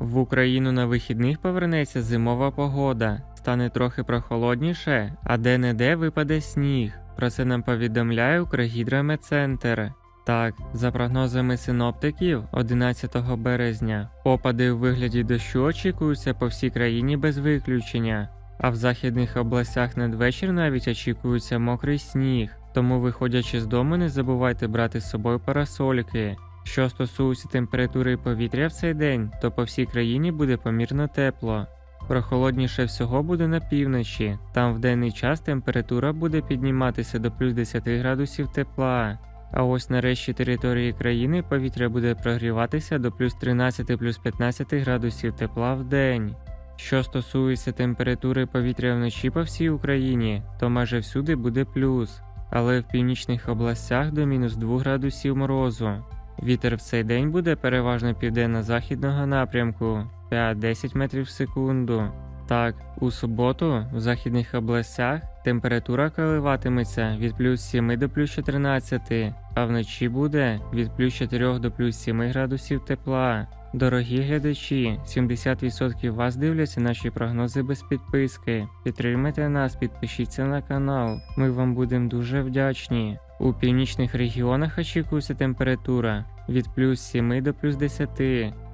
В Україну на вихідних повернеться зимова погода, стане трохи прохолодніше, а де-не-де випаде сніг. Про це нам повідомляє Укргідрометцентр. Так, за прогнозами синоптиків, 11 березня опади у вигляді дощу очікуються по всій країні без виключення. А в західних областях надвечір навіть очікується мокрий сніг. Тому, виходячи з дому, не забувайте брати з собою парасольки. Що стосується температури повітря в цей день, то по всій країні буде помірно тепло. Прохолодніше всього буде на півночі. Там в денний час температура буде підніматися до плюс 10 градусів тепла. А ось на решті території країни повітря буде прогріватися до плюс 13 плюс 15 градусів тепла в день. Що стосується температури повітря вночі по всій Україні, то майже всюди буде плюс, але в північних областях до мінус 2 градусів морозу. Вітер в цей день буде переважно південно-західного напрямку 5-10 метрів в секунду. Так, у суботу в західних областях температура коливатиметься від плюс 7 до плюс 14, а вночі буде від плюс 4 до плюс 7 градусів тепла. Дорогі глядачі, 70% вас дивляться наші прогнози без підписки. Підтримайте нас, підпишіться на канал. Ми вам будемо дуже вдячні. У північних регіонах очікується температура від плюс 7 до плюс 10.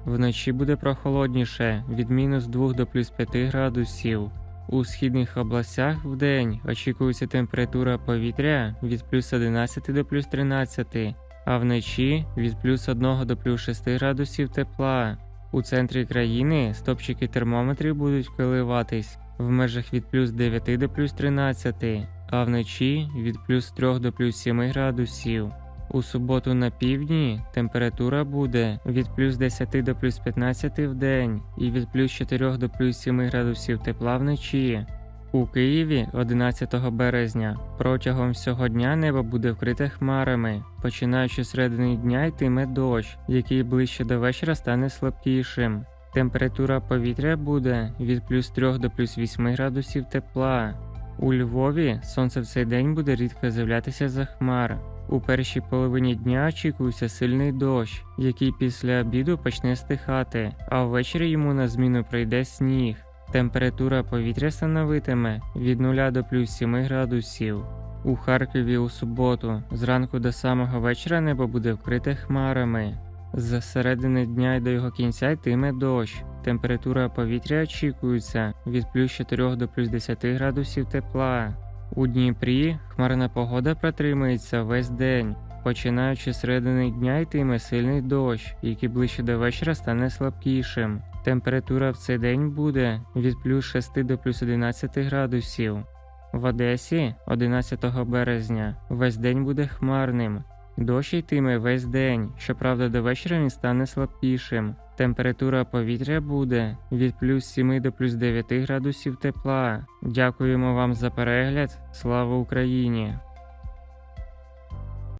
Вночі буде прохолодніше від мінус 2 до плюс 5 градусів. У східних областях в день очікується температура повітря від плюс 11 до плюс 13, а вночі від плюс 1 до плюс 6 градусів тепла. У центрі країни стопчики термометрів будуть коливатись в межах від плюс 9 до плюс 13, а вночі від плюс 3 до плюс 7 градусів. У суботу на півдні температура буде від плюс 10 до плюс 15 в день і від плюс 4 до плюс 7 градусів тепла вночі. У Києві 11 березня протягом всього дня небо буде вкрите хмарами. Починаючи з середини дня йтиме дощ, який ближче до вечора стане слабкішим. Температура повітря буде від плюс 3 до плюс 8 градусів тепла. У Львові сонце в цей день буде рідко з'являтися за хмар. У першій половині дня очікується сильний дощ, який після обіду почне стихати, а ввечері йому на зміну прийде сніг. Температура повітря становитиме від 0 до плюс 7 градусів. У Харкові у суботу зранку до самого вечора небо буде вкрите хмарами. З середини дня й до його кінця йтиме дощ. Температура повітря очікується від плюс 4 до плюс 10 градусів тепла. У Дніпрі хмарна погода протримається весь день. Починаючи з середини дня йтиме сильний дощ, який ближче до вечора стане слабкішим. Температура в цей день буде від плюс 6 до плюс 11 градусів. В Одесі 11 березня весь день буде хмарним. Дощ йтиме весь день, щоправда, до вечора він стане слабкішим. Температура повітря буде від плюс 7 до плюс 9 градусів тепла. Дякуємо вам за перегляд. Слава Україні!